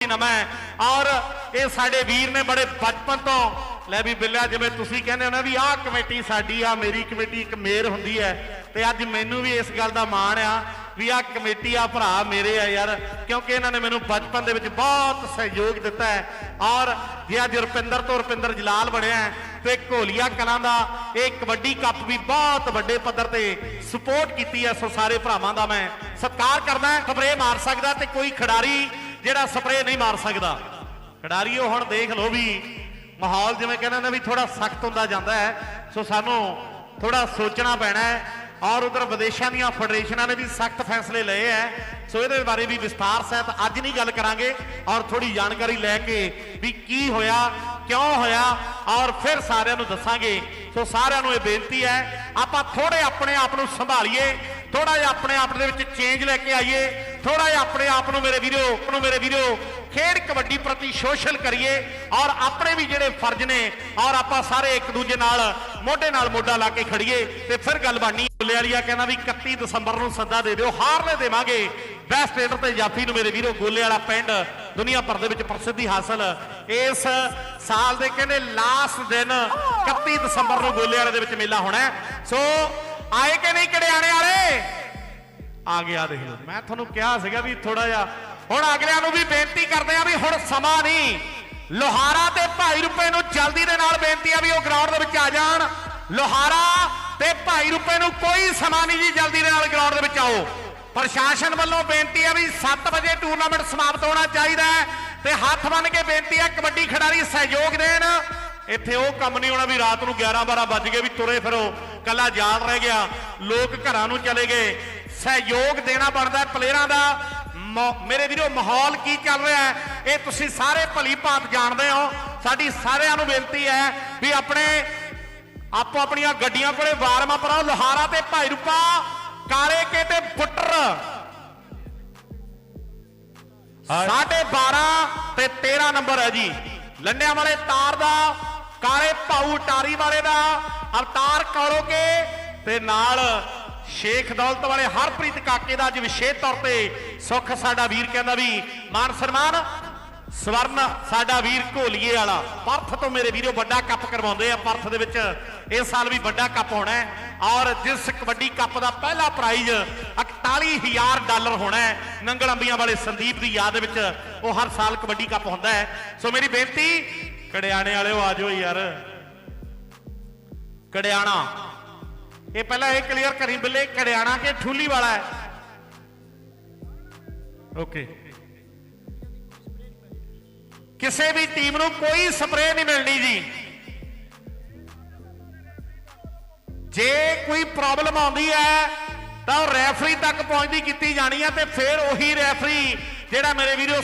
ਨਮੈ ਔਰ ਇਹ ਸਾਡੇ ਵੀਰ ਨੇ ਬੜੇ ਬਚਪਨ ਤੋਂ। ਲੈ ਵੀ ਬਿੱਲਿਆ ਜਿਵੇਂ ਤੁਸੀਂ ਕਹਿੰਦੇ ਹੋ ਨਾ ਵੀ ਆਹ ਕਮੇਟੀ ਸਾਡੀ ਆ ਮੇਰੀ ਕਮੇਟੀ ਇੱਕ ਮੇਰ ਹੁੰਦੀ ਹੈ। ਤੇ ਅੱਜ ਮੈਨੂੰ ਵੀ ਇਸ ਗੱਲ ਦਾ ਮਾਣ ਆ ਵੀ ਆਹ ਕਮੇਟੀ ਆ ਭਰਾ ਮੇਰੇ ਆ ਯਾਰ। ਕਿਉਂਕਿ ਇਹਨਾਂ ਨੇ ਮੈਨੂੰ ਬਚਪਨ ਦੇ ਵਿੱਚ ਬਹੁਤ ਸਹਿਯੋਗ ਦਿੱਤਾ ਹੈ। ਔਰ ਜੇ ਅੱਜ ਰੁਪਿੰਦਰ ਤੋਂ ਰੁਪਿੰਦਰ ਜਲਾਲ ਬਣਿਆ ਹੈ, ਤੇ ਘੋਲੀਆ ਕਲਾਂ ਦਾ ਇਹ ਕਬੱਡੀ ਕੱਪ ਵੀ ਬਹੁਤ ਵੱਡੇ ਪੱਧਰ ਤੇ ਸਪੋਰਟ ਕੀਤੀ ਹੈ ਸੋ ਸਾਰੇ ਭਰਾਵਾਂ ਦਾ ਮੈਂ ਸਤਿਕਾਰ ਕਰਦਾ ਸਪਰੇ ਮਾਰ ਸਕਦਾ ਤੇ ਕੋਈ ਖਿਡਾਰੀ ਜਿਹੜਾ ਸਪਰੇ ਨਹੀਂ ਮਾਰ ਸਕਦਾ। ਖਿਡਾਰੀਓ, ਹੁਣ ਦੇਖ ਲਓ ਵੀ ਮਾਹੌਲ ਜਿਵੇਂ ਕਹਿੰਦੇ ਨੇ ਵੀ ਥੋੜਾ ਸਖਤ ਹੁੰਦਾ ਜਾਂਦਾ ਹੈ। ਸੋ ਸਾਨੂੰ ਥੋੜਾ ਸੋਚਣਾ ਪੈਣਾ ਹੈ। ਔਰ ਉਧਰ ਵਿਦੇਸ਼ਾਂ ਦੀਆਂ ਫੈਡਰੇਸ਼ਨਾਂ ਨੇ ਵੀ ਸਖਤ ਫੈਸਲੇ ਲਏ ਐ। ਸੋ ਇਹਦੇ ਬਾਰੇ ਵੀ ਵਿਸਤਾਰ ਸਹਿਤ ਅੱਜ ਨਹੀਂ ਗੱਲ ਕਰਾਂਗੇ ਔਰ ਥੋੜੀ ਜਾਣਕਾਰੀ ਲੈ ਕੇ ਵੀ ਕੀ ਹੋਇਆ, ਕਿਉਂ ਹੋਇਆ ਔਰ ਫਿਰ ਸਾਰਿਆਂ ਨੂੰ ਦੱਸਾਂਗੇ। ਸੋ ਸਾਰਿਆਂ ਨੂੰ ਇਹ ਬੇਨਤੀ ਹੈ ਆਪਾਂ ਥੋੜੇ ਆਪਣੇ ਆਪ ਨੂੰ ਸੰਭਾਲੀਏ ਥੋੜਾ ਜਿਹਾ ਆਪਣੇ ਆਪ ਦੇ ਵਿੱਚ ਚੇਂਜ ਲੈ ਕੇ ਆਈਏ। ਥੋੜਾ ਜਿਹਾ ਆਪਣੇ ਆਪ ਨੂੰ ਮੇਰੇ ਵੀਰੋ ਨੂੰ ਮੇਰੇ ਵੀਰੋ, ਖੇਡ ਕਬੱਡੀ ਪ੍ਰਤੀ ਸੋਸ਼ਲ ਕਰੀਏ ਔਰ ਆਪਣੇ ਵੀ ਜਿਹੜੇ ਫਰਜ਼ ਨੇ ਔਰ ਆਪਾਂ ਸਾਰੇ ਇੱਕ ਦੂਜੇ ਨਾਲ, ਮੋਢੇ ਨਾਲ ਮੋਢਾ ਲਾ ਕੇ ਖੜੀਏ ਤੇ ਫਿਰ ਗੱਲ ਬਣਨੀ ਬੁੱਲੇ ਵਾਲੀਆ ਕਹਿੰਦਾ ਵੀ 31 ਦਸੰਬਰ ਨੂੰ ਸੱਦਾ ਦੇ ਦਿਓ, ਹਾਰਲੇ ਦੇਵਾਂਗੇ। ਬੈਸਟ ਰੇਡਰ ਤੇ ਜਾਫੀ ਨੂੰ ਮੇਰੇ ਵੀਰੋ, ਗੋਲੇ ਵਾਲਾ ਪਿੰਡ, ਦੁਨੀਆ ਭਰ ਦੇ ਵਿੱਚ ਪ੍ਰਸਿੱਧੀ ਹਾਸਲ। ਇਸ ਸਾਲ ਦੇ ਕਹਿੰਦੇ ਲਾਸਟ ਦਿਨ 31 ਦਸੰਬਰ ਨੂੰ ਗੋਲੇ ਵਾਲੇ ਦੇ ਵਿੱਚ ਮੇਲਾ ਹੋਣਾ ਸੋ, ਆਏ ਕਿ ਨਹੀਂ ਕਿਹੜੇ ਆਣੇ ਵਾਲੇ? ਆ ਗਿਆ ਦੇਖ ਲਓ। ਮੈਂ ਤੁਹਾਨੂੰ ਕਿਹਾ ਸੀਗਾ ਵੀ ਥੋੜਾ ਜਿਹਾ, ਹੁਣ ਅਗਲਿਆਂ ਨੂੰ ਵੀ ਬੇਨਤੀ ਕਰਦੇ ਆ ਵੀ ਹੁਣ ਸਮਾਂ ਨਹੀਂ। ਲੋਹਾਰਾ ਤੇ ਭਾਈ ਰੁਪਏ ਨੂੰ ਜਲਦੀ ਦੇ ਨਾਲ ਬੇਨਤੀ ਆ ਵੀ ਉਹ ਗਰਾਊਂਡ ਦੇ ਵਿੱਚ ਆ ਜਾਣ। ਲੋਹਾਰਾ ਤੇ ਭਾਈ ਰੁਪਏ ਨੂੰ ਕੋਈ ਸਮਾਂ ਨਹੀਂ ਜੀ, ਜਲਦੀ ਦੇ ਨਾਲ ਗਰਾਊਂਡ ਦੇ ਵਿੱਚ ਆਓ। ਪ੍ਰਸ਼ਾਸਨ ਵੱਲੋਂ ਬੇਨਤੀ ਆ ਵੀ 7 ਵਜੇ ਟੂਰਨਾਮੈਂਟ ਸਮਾਪਤ ਹੋਣਾ ਚਾਹੀਦਾ ਹੈ ਤੇ ਹੱਥ ਬੰਨ ਕੇ ਬੇਨਤੀ ਆ ਕਬੱਡੀ ਖਿਡਾਰੀ ਸਹਿਯੋਗ ਦੇਣ। ਇੱਥੇ ਉਹ ਕੰਮ ਨਹੀਂ ਹੋਣਾ ਵੀ ਰਾਤ ਨੂੰ 11 12 ਵੱਜ ਗਏ ਵੀ ਤੁਰੇ ਫਿਰੋ। ਕੱਲਾ ਯਾਦ ਰਹਿ ਗਿਆ। ਲੋਕ ਘਰਾਂ ਨੂੰ ਚਲੇ ਗਏ। ਸਹਿਯੋਗ ਦੇਣਾ ਬਣਦਾ ਹੈ ਪਲੇਅਰਾਂ ਦਾ। ਮੇਰੇ ਵੀਰੋ ਮਾਹੌਲ ਕੀ ਚੱਲ ਰਿਹਾ ਹੈ? ਇਹ ਤੁਸੀਂ ਸਾਰੇ ਭਲੀ ਭਾਂਤ ਜਾਣਦੇ ਹੋ। ਸਾਡੀ ਸਾਰਿਆਂ ਨੂੰ ਬੇਨਤੀ ਹੈ ਵੀ ਆਪਣੇ ਆਪੋ ਆਪਣੀਆਂ ਗੱਡੀਆਂ ਕੋਲੇ ਵਾਰਮਾ ਪਰਾਓ ਲੋਹਾਰਾ ਤੇ ਭਾਈ ਰੂਪਾ ਕਾਲੇ ਕੇ ਤੇ ਬੁੱਟਰ ਸਾਢੇ 12 ਤੇ 13 ਨੰਬਰ ਹੈ ਜੀ। ਲੰਡਿਆਂ ਵਾਲੇ ਤਾਰ ਦਾ ਕਾਲੇ ਭਾਊ ਟਾਰੀ ਵਾਲੇ ਦਾ ਅਵਤਾਰ ਕਰੋਗੇ ਤੇ ਨਾਲ ਸ਼ੇਖ ਦੌਲਤ ਵਾਲੇ ਹਰਪ੍ਰੀਤ ਕਾਕੇ ਦਾ ਅੱਜ ਵਿਸ਼ੇਸ਼ ਤੌਰ ਤੇ ਸੁੱਖ ਸਾਡਾ ਵੀਰ ਕਹਿੰਦਾ ਵੀ, ਮਾਨ ਸਨਮਾਨ, ਸਵਰਨ ਸਾਡਾ ਵੀਰ ਘੋਲੀਏ ਵਾਲਾ। ਪਰਥ ਤੋਂ ਮੇਰੇ ਵੀਰੋ ਵੱਡਾ ਕੱਪ ਕਰਵਾਉਂਦੇ ਆ। ਪਰਥ ਦੇ ਵਿੱਚ ਇਸ ਸਾਲ ਵੀ ਵੱਡਾ ਕੱਪ ਹੋਣਾ ਹੈ ਔਰ ਜਿਸ ਕਬੱਡੀ ਕੱਪ ਦਾ ਪਹਿਲਾ ਪ੍ਰਾਈਜ਼ 41000 ਡਾਲਰ ਹੋਣਾ ਹੈ, ਨੰਗਲ ਅੰਬੀਆਂ ਵਾਲੇ ਸੰਦੀਪ ਦੀ ਯਾਦ ਵਿੱਚ ਉਹ ਹਰ ਸਾਲ ਕਬੱਡੀ ਕੱਪ ਹੁੰਦਾ ਹੈ। ਸੋ ਮੇਰੀ ਬੇਨਤੀ, ਕੜਿਆਣੇ ਵਾਲਿਓ ਆ ਜਾਓ ਯਾਰ। ਕੜਿਆਣਾ। ਇਹ ਪਹਿਲਾਂ ਇਹ ਕਲੀਅਰ ਕਰੀ ਬਿੱਲੇ ਕੜਿਆਣਾ ਕੇ ਠੂਲੀ ਵਾਲਾ ਹੈ। ਓਕੇ। ਕਿਸੇ ਵੀ ਟੀਮ ਨੂੰ ਕੋਈ ਸਪਰੇਅ ਨਹੀਂ ਮਿਲਣੀ ਜੀ। ਜੇ ਕੋਈ ਪ੍ਰੋਬਲਮ ਆਉਂਦੀ ਹੈ ਤਾਂ ਉਹ ਰੈਫਰੀ ਤੱਕ ਪਹੁੰਚਦੀ ਕੀਤੀ ਜਾਣੀ ਹੈ ਤੇ ਫਿਰ ਉਹੀ ਰੈਫਰੀ ਜਿਹੜਾ ਮੇਰੇ ਵੀਰੋ